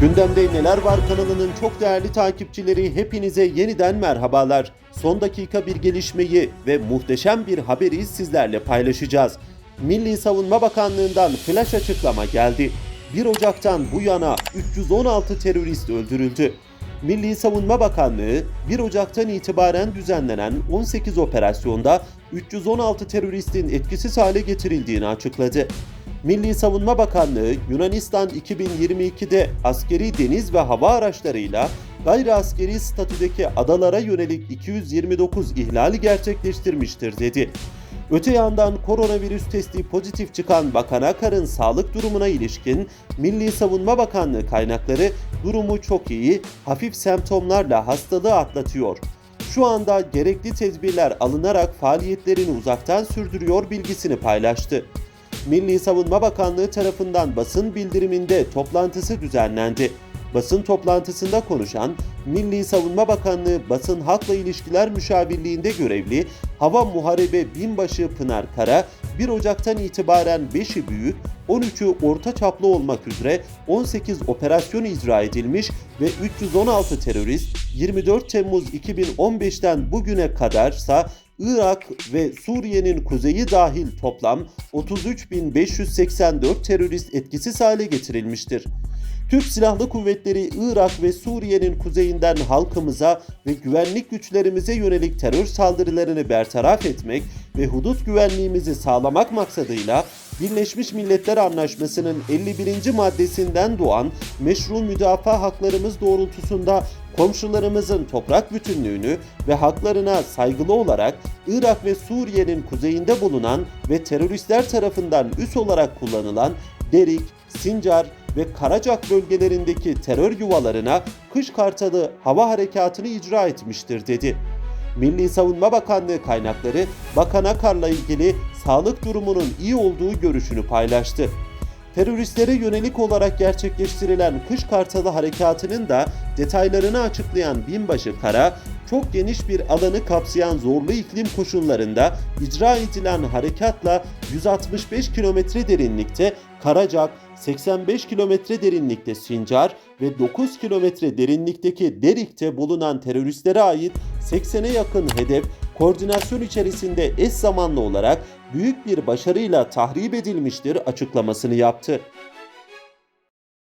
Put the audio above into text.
Gündemde Neler Var kanalının çok değerli takipçileri hepinize yeniden merhabalar. Son dakika bir gelişmeyi ve muhteşem bir haberi sizlerle paylaşacağız. Milli Savunma Bakanlığı'ndan flash açıklama geldi. 1 Ocak'tan bu yana 316 terörist öldürüldü. Milli Savunma Bakanlığı 1 Ocak'tan itibaren düzenlenen 18 operasyonda 316 teröristin etkisiz hale getirildiğini açıkladı. Milli Savunma Bakanlığı Yunanistan 2022'de askeri deniz ve hava araçlarıyla gayri askeri statüdeki adalara yönelik 229 ihlali gerçekleştirmiştir dedi. Öte yandan koronavirüs testi pozitif çıkan Bakan Akar'ın sağlık durumuna ilişkin Milli Savunma Bakanlığı kaynakları durumu çok iyi, hafif semptomlarla hastalığı atlatıyor. Şu anda gerekli tedbirler alınarak faaliyetlerini uzaktan sürdürüyor bilgisini paylaştı. Milli Savunma Bakanlığı tarafından basın bildiriminde toplantısı düzenlendi. Basın toplantısında konuşan Milli Savunma Bakanlığı Basın Halkla İlişkiler Müşavirliğinde görevli Hava Muharebe Binbaşı Pınar Kara, 1 Ocak'tan itibaren 5'i büyük, 13'ü orta çaplı olmak üzere 18 operasyon icra edilmiş ve 316 terörist 24 Temmuz 2015'ten bugüne kadarsa Irak ve Suriye'nin kuzeyi dahil toplam 33.584 terörist etkisiz hale getirilmiştir. Türk Silahlı Kuvvetleri Irak ve Suriye'nin kuzeyinden halkımıza ve güvenlik güçlerimize yönelik terör saldırılarını bertaraf etmek ve hudut güvenliğimizi sağlamak maksadıyla Birleşmiş Milletler Anlaşması'nın 51. maddesinden doğan meşru müdafaa haklarımız doğrultusunda komşularımızın toprak bütünlüğünü ve haklarına saygılı olarak Irak ve Suriye'nin kuzeyinde bulunan ve teröristler tarafından üs olarak kullanılan Derik, Sincar ve Karacak bölgelerindeki terör yuvalarına kış kartalı hava harekatını icra etmiştir dedi. Milli Savunma Bakanlığı kaynakları Bakan Akar'la ilgili sağlık durumunun iyi olduğu görüşünü paylaştı. Teröristlere yönelik olarak gerçekleştirilen Kış Kartalı Harekatı'nın da detaylarını açıklayan Binbaşı Kara, çok geniş bir alanı kapsayan zorlu iklim koşullarında icra edilen harekatla 165 kilometre derinlikte Karacak, 85 kilometre derinlikte Sincar ve 9 kilometre derinlikteki Derik'te bulunan teröristlere ait 80'e yakın hedef koordinasyon içerisinde eş zamanlı olarak büyük bir başarıyla tahrip edilmiştir açıklamasını yaptı.